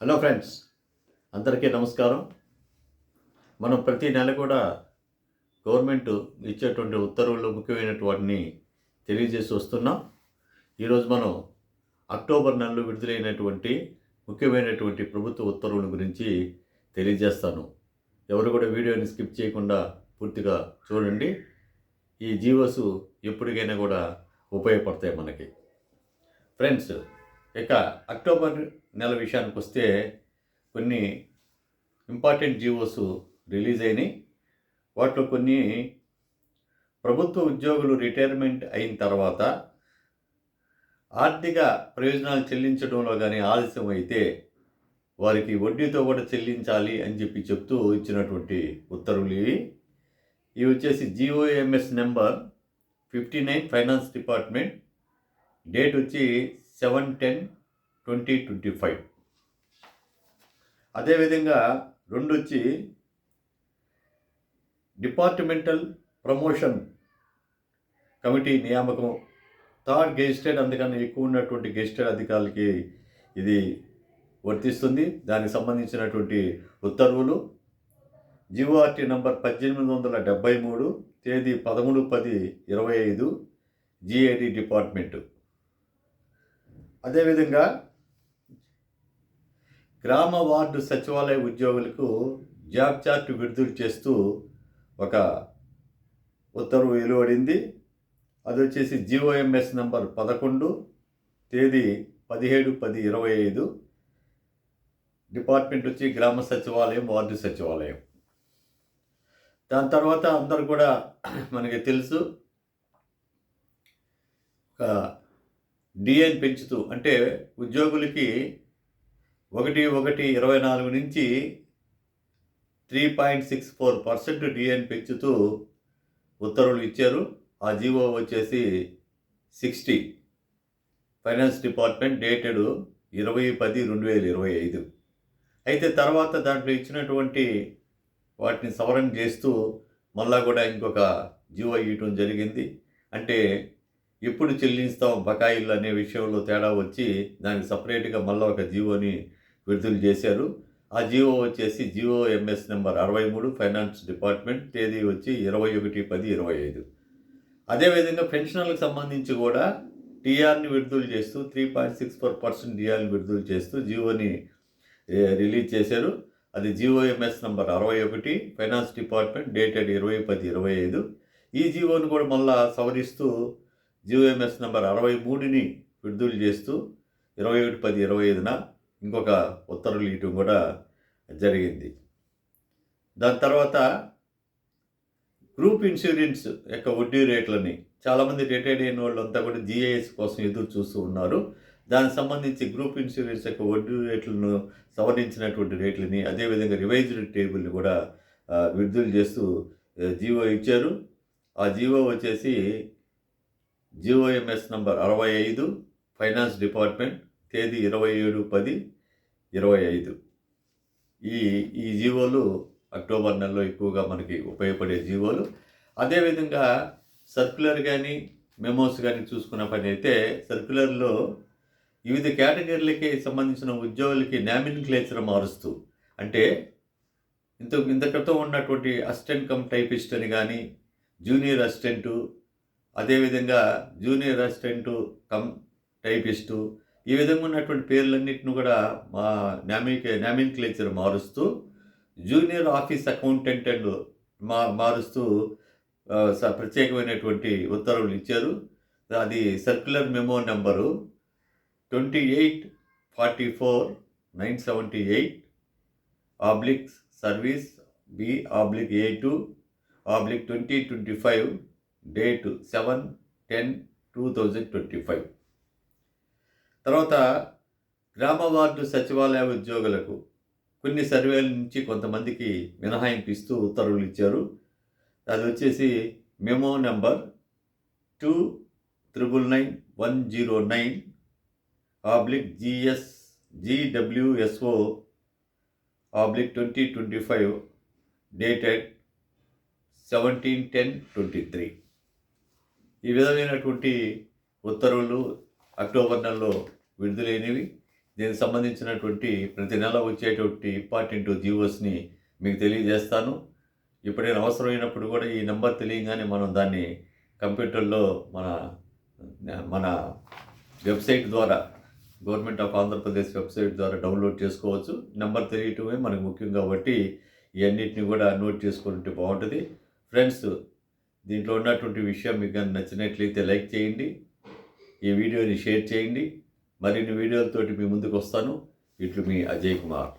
Hello friends అందరికీ నమస్కారం. మనం ప్రతి నెల కూడా గవర్నమెంట్ ఇచ్చేటువంటి ఉత్తర్వులు ముఖ్యమైనటువంటి వాటిని తెలియజేసి వస్తున్నాం. ఈరోజు మనం అక్టోబర్ నెలలో విడుదలైనటువంటి ముఖ్యమైనటువంటి ప్రభుత్వ ఉత్తర్వుల గురించి తెలియజేస్తాను. ఎవరు కూడా వీడియోని స్కిప్ చేయకుండా పూర్తిగా చూడండి. ఈ జీవోసు ఎప్పటికైనా కూడా ఉపయోగపడతాయి మనకి. ఫ్రెండ్స్ ఇక అక్టోబర్ నెల విషయానికి వస్తే కొన్ని ఇంపార్టెంట్ జీవోస్ రిలీజ్ అయినాయి. వాటిలో కొన్ని ప్రభుత్వ ఉద్యోగులు రిటైర్మెంట్ అయిన తర్వాత ఆర్థిక ప్రయోజనాలు చెల్లించడంలో కానీ ఆలస్యం అయితే వారికి వడ్డీతో కూడా చెల్లించాలి అని చెప్పి చెప్తూ ఇచ్చినటువంటి ఉత్తర్వులు ఇవి. ఇవి వచ్చేసి GOMS number fifty nine finance department date వచ్చి seven ten twenty twenty five. అదేవిధంగా రెండు వచ్చి డిపార్ట్మెంటల్ ప్రమోషన్ కమిటీ నియామకం. థర్డ్ గెజిస్టెడ్ అందుకని ఎక్కువ ఉన్నటువంటి గెజిస్టెడ్ అధికారులకి ఇది వర్తిస్తుంది. దానికి సంబంధించినటువంటి ఉత్తర్వులు. జీఓఆర్టీ నంబర్ పద్దెనిమిది వందల డెబ్బై మూడు తేదీ పదమూడు పది ఇరవై ఐదు జిఐడి డిపార్ట్మెంటు. అదేవిధంగా గ్రామ వార్డు సచివాలయ ఉద్యోగులకు జాబ్ చార్ట్ విడుదల చేస్తూ ఒక ఉత్తర్వు వెలువడింది. అది వచ్చేసి జిఓఎంఎస్ నంబర్ పదకొండు తేదీ పదిహేడు పది ఇరవై ఐదు. డిపార్ట్మెంట్ వచ్చి గ్రామ సచివాలయం వార్డు సచివాలయం. దాని తర్వాత అందరు కూడా మనకి తెలుసు ఒక డిఎన్ పెంచుతూ అంటే ఉద్యోగులకి ఒకటి ఒకటి ఇరవై నాలుగు నుంచి three point six four percent డిఎన్ పెంచుతూ ఉత్తర్వులు ఇచ్చారు. ఆ జీవో వచ్చేసి సిక్స్టీ. ఫైనాన్స్ డిపార్ట్మెంట్ డేటెడ్ ఇరవై పది రెండు వేల ఇరవై ఐదు. అయితే తర్వాత దాంట్లో ఇచ్చినటువంటి వాటిని సవరణ చేస్తూ మళ్ళా కూడా ఇంకొక జీవో ఇవ్వటం జరిగింది. అంటే ఎప్పుడు చెల్లిస్తాం బకాయిలు అనే విషయంలో తేడా వచ్చి దానికి సపరేట్గా మళ్ళీ ఒక జీవోని విడుదల చేశారు. ఆ జీవో వచ్చేసి జీవో ఎంఎస్ నెంబర్ అరవై మూడు ఫైనాన్స్ డిపార్ట్మెంట్ తేదీ వచ్చి ఇరవై ఒకటి పది ఇరవై ఐదు. అదేవిధంగా పెన్షనర్లకు సంబంధించి కూడా టీఆర్ని విడుదల చేస్తూ three point six four percent టీఆర్ని విడుదల చేస్తూ జీవోని రిలీజ్ చేశారు. అది జిఓఎంఎస్ నంబర్ అరవై ఒకటి ఫైనాన్స్ డిపార్ట్మెంట్ డేటెడ్ ఇరవై పది ఇరవై ఐదు. ఈ జీవోని కూడా మళ్ళా సవరిస్తూ జిఓఎంఎస్ నంబర్ అరవై మూడుని విడుదల చేస్తూ ఇరవై ఒకటి పది ఇరవై ఐదున ఇంకొక ఉత్తర్వులు ఇవ్వటం కూడా జరిగింది. దాని తర్వాత గ్రూప్ ఇన్సూరెన్స్ యొక్క వడ్డీ రేట్లని చాలామంది రిటైర్డ్ అయిన వాళ్ళంతా కూడా జీఏఎస్ కోసం ఎదురు చూస్తూ ఉన్నారు. దానికి సంబంధించి గ్రూప్ ఇన్సూరెన్స్ యొక్క వడ్డీ రేట్లను సవరించినటువంటి రేట్లని అదేవిధంగా రివైజ్డ్ టేబుల్ని కూడా విడుదల చేస్తూ జీవో ఇచ్చారు. ఆ జీవో వచ్చేసి జిఓఎంఎస్ నంబర్ అరవై ఐదు ఫైనాన్స్ డిపార్ట్మెంట్ తేదీ ఇరవై ఏడు పది ఇరవై ఐదు. ఈ ఈ జీవోలు అక్టోబర్ నెలలో ఎక్కువగా మనకి ఉపయోగపడే జీవోలు. అదేవిధంగా సర్క్యులర్ కానీ మెమోస్ కానీ చూసుకున్న పని అయితే సర్క్యులర్లో వివిధ కేటగిరీలకి సంబంధించిన ఉద్యోగులకి నామినిక్లేచర్ మారుస్తూ అంటే ఇంత ఇంత క్రితం ఉన్నటువంటి అసిస్టెంట్ కమ్ టైపిస్ట్ అని కానీ జూనియర్ అసిస్టెంటు అదేవిధంగా జూనియర్ అసిస్టెంటు కమ్ టైపిస్టు ఈ విధంగా ఉన్నటువంటి పేర్లన్నింటిని కూడా మా నామిక్ నామిన్క్లేచర్ మారుస్తూ జూనియర్ ఆఫీస్ అకౌంటెంట్ అండ్ మా మారుస్తూ ప్రత్యేకమైనటువంటి ఉత్తర్వులు ఇచ్చారు. అది circular memo number twenty eight forty four nine seventy eight oblique service B oblique A two oblique twenty twenty five date seven ten two thousand twenty five. తర్వాత గ్రామ ward సచివాలయ ఉద్యోగులకు కొన్ని సర్వేల నుంచి కొంతమందికి మినహాయింపు ఇస్తూ ఉత్తర్వులు ఇచ్చారు. అది వచ్చేసి memo number two triple nine one zero nine oblique GS GWSO oblique twenty twenty five dated seventeen ten twenty three. ఈ విధమైనటువంటి ఉత్తర్వులు అక్టోబర్ నెలలో విడుదలైనవి. దీనికి సంబంధించినటువంటి ప్రతి నెల వచ్చేటువంటి ఇంపార్టెంట్ జీవోస్ని మీకు తెలియజేస్తాను. ఎప్పుడైనా అవసరమైనప్పుడు కూడా ఈ నెంబర్ తెలియగానే మనం దాన్ని కంప్యూటర్లో మన మన వెబ్సైట్ ద్వారా గవర్నమెంట్ ఆఫ్ ఆంధ్రప్రదేశ్ వెబ్సైట్ ద్వారా డౌన్లోడ్ చేసుకోవచ్చు. నెంబర్ తెలియటమే మనకు ముఖ్యం కాబట్టి ఇవన్నిటిని కూడా నోట్ చేసుకుంటే బాగుంటుంది. ఫ్రెండ్స్ దీంట్లో ఉన్నటువంటి విషయం మీకు నచ్చినట్లయితే లైక్ చేయండి. ఈ వీడియోని షేర్ చేయండి. మరిన్ని వీడియోలతోటి మీ ముందుకు వస్తాను ఇట్లు మీ అజయ్ కుమార్.